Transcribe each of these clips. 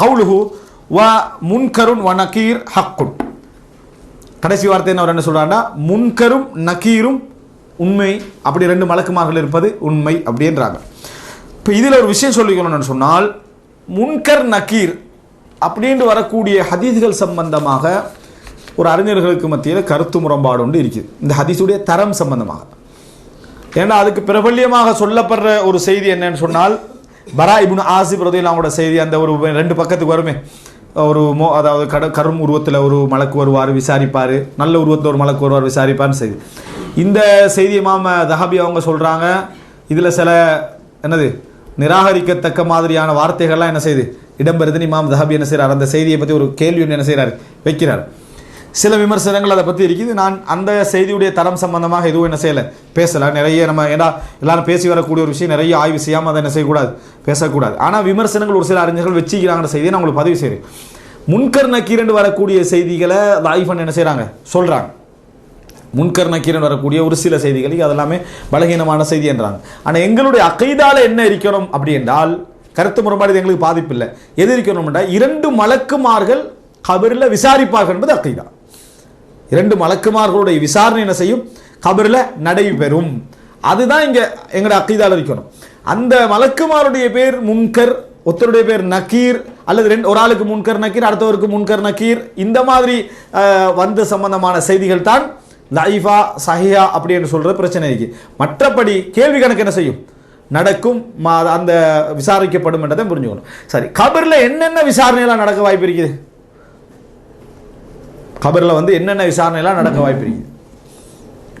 கவுலுஹு வ முன்கருன் வ நக்கீர் ஹக்குன். கடைசி வார்த்தை என்ன அவர் என்ன சொல்றாருன்னா முன்கரும் நக்கீரும் உண்மை அப்படி ரெண்டு மலக்குமார்கள் இருப்பது உண்மை அப்படின்றாங்க. இப்போ இதில் ஒரு விஷயம் சொல்லிக்கணும்னு சொன்னால் முன்கர் நக்கீர் அப்படின்ட்டு வரக்கூடிய ஹதீஸ்கள் சம்பந்தமாக ஒரு அறிஞர்களுக்கு மத்தியில் கருத்து முரண்பாடு ஒன்று இருக்குது. இந்த ஹதீஸுடைய தரம் சம்பந்தமாக. ஏன்னா அதுக்கு பிரபல்யமாக சொல்லப்படுற ஒரு செய்தி என்னன்னு சொன்னால் பரா இப்னு ஆசிப் ரதிலாவோட செய்தி அந்த ஒரு ரெண்டு பக்கத்துக்கு வருமே. ஒரு மோ அதாவது கட கரும் உருவத்தில் ஒரு மலக்கு வருவார் விசாரிப்பார். நல்ல உருவத்தில் ஒரு மலக்கு வருவார் விசாரிப்பார்னு செய்தி. இந்த செய்தி மாம தஹாபி அவங்க சொல்கிறாங்க இதில் சில என்னது நிராகரிக்கத்தக்க மாதிரியான வார்த்தைகள்லாம் என்ன செய்யுது இடம்பெறுதுன்னு இமாம் தஹாபி என்ன செய்கிறார் அந்த செய்தியை பற்றி ஒரு கேள்வி ஒன்று என்ன செய்கிறார் வைக்கிறார். சில விமர்சனங்கள் அதை பற்றி இருக்குது. நான் அந்த செய்தியுடைய தரம் சம்பந்தமாக எதுவும் என்ன செய்யலை. பேசலை. நிறைய நம்ம ஏன்னா எல்லாரும் பேசி வரக்கூடிய ஒரு விஷயம் நிறைய ஆய்வு செய்யாமல் அதை என்ன செய்யக்கூடாது? பேசக்கூடாது. ஆனால் விமர்சனங்கள் ஒரு சில அறிஞர்கள் வச்சுக்கிறாங்கிற செய்தியை நான் உங்களுக்கு பதிவு செய்கிறேன் முன்கர் நக்கீரண்டு வரக்கூடிய செய்திகளை லாய்ஃபன் என்ன செய்கிறாங்க சொல்கிறாங்க முன்கர் நக்கீரன் வரக்கூடிய ஒரு சில செய்திகளுக்கு அதெல்லாமே பலகீனமான செய்தி என்றாங்க. ஆனால் எங்களுடைய அகைதால் என்ன இருக்கணும் அப்படி என்றால் கருத்து முரண்பாடு எங்களுக்கு பாதிப்பு இல்லை எது இருக்கணும் இரண்டு மலக்குமார்கள் கபரில் விசாரிப்பார்கள் என்பது அகைதா. இரண்டு மலக்குமார்களுடைய விசாரணை என்ன செய்யும்? கபரில் நடைபெறும் அதுதான் இங்கே எங்களோட அக்கீதால் இருக்கணும் அந்த மலக்குமாருடைய பேர் முன்கர் ஒருத்தருடைய பேர் நக்கீர் அல்லது ரெண்டு ஒரு ஆளுக்கு முன்கர் நக்கீர் அடுத்தவருக்கு முன்கர் நக்கீர் இந்த மாதிரி வந்த சம்பந்தமான செய்திகள் தான் லைஃபா சஹியா அப்படின்னு சொல்கிற பிரச்சனை இருக்கு. மற்றபடி கேள்வி கணக்கு என்ன செய்யும்? நடக்கும் அந்த விசாரிக்கப்படும் என்றதை புரிஞ்சுக்கணும். சரி கபரில் என்னென்ன விசாரணையெல்லாம் நடக்க வாய்ப்பு இருக்குது? கபரில் வந்து என்னென்ன விசாரணைலாம் நடக்க வாய்ப்பு இருக்குது?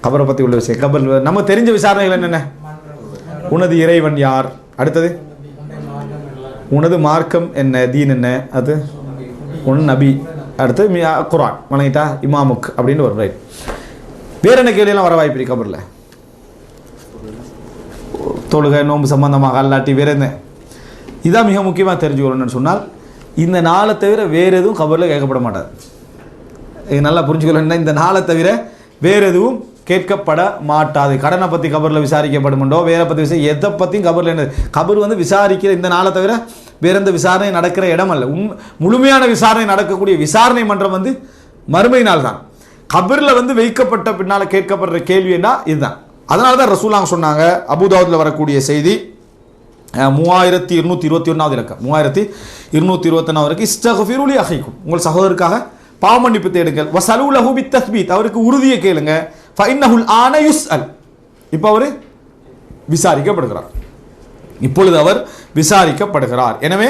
கபரை பற்றி உள்ள விஷயம். கபர் நம்ம தெரிஞ்ச விசாரணைகள் என்னென்ன? உனது இறைவன் யார்? அடுத்தது? உனது மார்க்கம் என்ன? தீன் என்ன? அது? உன் நபி. அடுத்து குர்ஆன். வணங்கிட்டா? இமாமுக் அப்படின்னு வரும். ரைட் வேற என்ன கேள்வியெல்லாம் வர வாய்ப்பு இருக்கு கபரில்? தொழுகை நோன்பு சம்பந்தமாக அல்லாட்டி வேற என்ன? இதான் மிக முக்கியமாக தெரிஞ்சுக்கணும்னு சொன்னால் இந்த நாளை தவிர வேற எதுவும் கபரில் கேட்கப்பட மாட்டாது. இது நல்லா புரிஞ்சுக்கணும்னா இந்த நாளை தவிர வேறு எதுவும் கேட்கப்பட மாட்டாது. கடனை பற்றி கபரில் விசாரிக்கப்படுமுண்டோ வேற பற்றி விசா எதை பற்றியும் கபரில் என்ன கபர் வந்து விசாரிக்கிற இந்த நாளை தவிர வேற எந்த விசாரணை நடக்கிற இடம் அல்ல. உண் முழுமையான விசாரணை நடக்கக்கூடிய விசாரணை மன்றம் வந்து மறுமை நாள் தான் கபரில் வந்து வைக்கப்பட்ட பின்னால் கேட்கப்படுற கேள்வினா இதுதான். அதனால தான் ரசூலாங்க சொன்னாங்க அபுதாவுதில் வரக்கூடிய செய்தி. மூவாயிரத்தி இருநூற்றி இருபத்தி ஒன்றாவது இலக்கம். மூவாயிரத்தி இருநூற்றி இருபத்தொன்னாவது வரைக்கும் இஸ்தகஃபிருலி அகைக்கும் உங்கள் சகோதரருக்காக பாவ மன்னிப்பு தேடுங்கள். வசலு லஹு பி தஸ்பீத் அவருக்கு உறுதியை கேளுங்க. ஃபைன்னஹுல் ஆன யுஸ் அல் இப்போ அவர் விசாரிக்கப்படுகிறார். இப்பொழுது அவர் விசாரிக்கப்படுகிறார். எனவே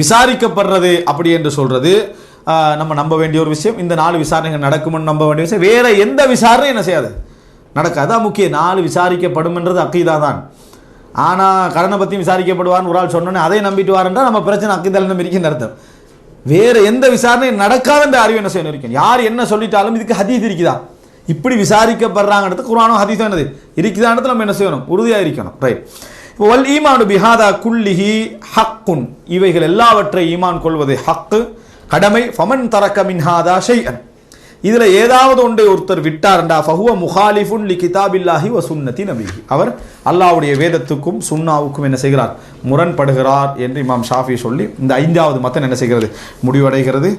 விசாரிக்கப்படுறது அப்படி என்று சொல்றது நம்ம நம்ப வேண்டிய ஒரு விஷயம். இந்த நாலு விசாரணைகள் நடக்கும்னு நம்ப வேண்டிய விஷயம். வேற எந்த விசாரணையும் என்ன செய்யாது? நடக்காது. அதான் முக்கியம். நாலு விசாரிக்கப்படும்ன்றது அக்கீதா தான். ஆனால் கடனை பற்றி விசாரிக்கப்படுவார்னு ஒரு ஆள் சொன்னோன்னே அதை நம்பிட்டு வாரன்றா நம்ம பிரச்சனை அக்கீதால நம்ம இருக்கின்ற அர்த்தம். வேற எந்த விசாரணையும் இந்த அறிவு என்ன செய்யணும் இருக்கணும் யார் என்ன சொல்லிட்டாலும் இதுக்கு ஹதீத் இருக்குதா? இப்படி விசாரிக்கப்படுறாங்கிறது குரானும் ஹதீஸும் என்னது? இருக்குதான்றது நம்ம என்ன செய்யணும்? உறுதியாக இருக்கணும். ரைட் இப்போ வல் ஈமானு பிஹாதா குல்லிஹி ஹக்குன். இவைகள் எல்லாவற்றை ஈமான் கொள்வது ஹக்கு. கடமை. ஃபமன் தரக்க மின்ஹாதா ஷெய்யன் இதுல ஏதாவது ஒன்றை ஒருத்தர் விட்டார்ண்டா ஃபஹுவ முஹாலிஃபுன் லி கிதாபில்லாஹி வ சுன்னதி நபிஹி. அவர் அல்லாஹ்வுடைய வேதத்துக்கும் சுன்னாவுக்கும் என்ன செய்கிறார்? முரண்படுகிறார் என்று இமாம் ஷாஃபி சொல்லி இந்த ஐந்தாவது மத்தம் என்ன செய்கிறது? முடிவடைகிறது.